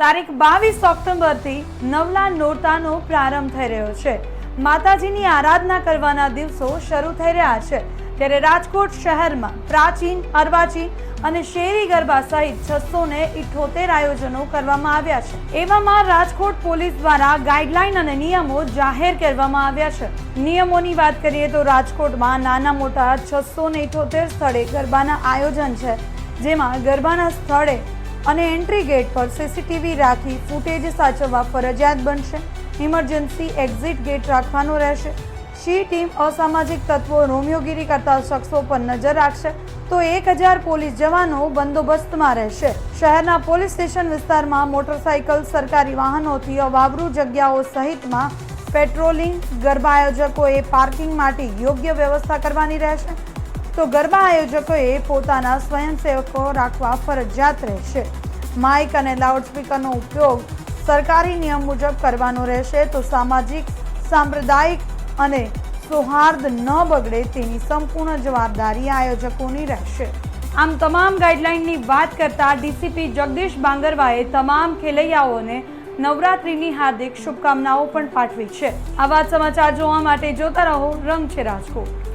તારીખ બાવીસ ઓક્ટોબરથી નવલા નોરતાનો પ્રારંભ થઈ રહ્યો છે. માતાજીની આરાધના કરવાના દિવસો શરૂ થઈ રહ્યા છે. ત્યારે રાજકોટ શહેરમાં પ્રાચીન, અર્વાચીન અને શેરી ગરબા સહિત છસો ને ઇઠોતેર આયોજનો કરવામાં આવ્યા છે. એવામાં રાજકોટ પોલીસ દ્વારા ગાઈડલાઈન અને નિયમો જાહેર કરવામાં આવ્યા છે. નિયમોની વાત કરીએ તો રાજકોટમાં નાના મોટા છસો ને ઇઠોતેર સ્થળે ગરબાના આયોજન છે. જેમાં ગરબાના સ્થળે અને એન્ટ્રી ગેટ પર સીસીટીવી રાખી ફૂટેજ સાચવવા ફરજિયાત બનશે. ઇમરજન્સી એક્ઝિટ ગેટ રાખવાનો રહેશે. શી ટીમ અસામાજિક તત્વો રોમિયોગીરી કરતા શખ્સો પર નજર રાખશે તો એક હજાર પોલીસ જવાનો બંદોબસ્તમાં રહેશે. શહેરના પોલીસ સ્ટેશન વિસ્તારમાં મોટરસાયકલ, સરકારી વાહનોથી અવાવરૂ જગ્યાઓ સહિતમાં પેટ્રોલિંગ ગરબા આયોજકોએ પાર્કિંગ માટે યોગ્ય વ્યવસ્થા કરવાની રહેશે. તો ગરબા આયોજકોએ પોતાના સ્વયંસેવકો રાખવા ફરજિયાત રહેશે. માઇક અને લાઉડસ્પીકરનો ઉપયોગ સરકારી નિયમ મુજબ કરવાનો રહેશે તો સામાજિક, સાંપ્રદાયિક અને સૌહાર્દ ન બગડે તેની સંપૂર્ણ જવાબદારી આયોજકોની રહેશે. આમ તમામ ગાઈડલાઇનની વાત કરતા ડીસીપી જગદીશ બાંગરવાએ તમામ ખેલૈયાઓને નવરાત્રિની હાર્દિક શુભકામનાઓ પણ પાઠવી છે. આવા વાત સમાચાર જોવા માટે જોતા રહો, રંગ છે રાજકોટ.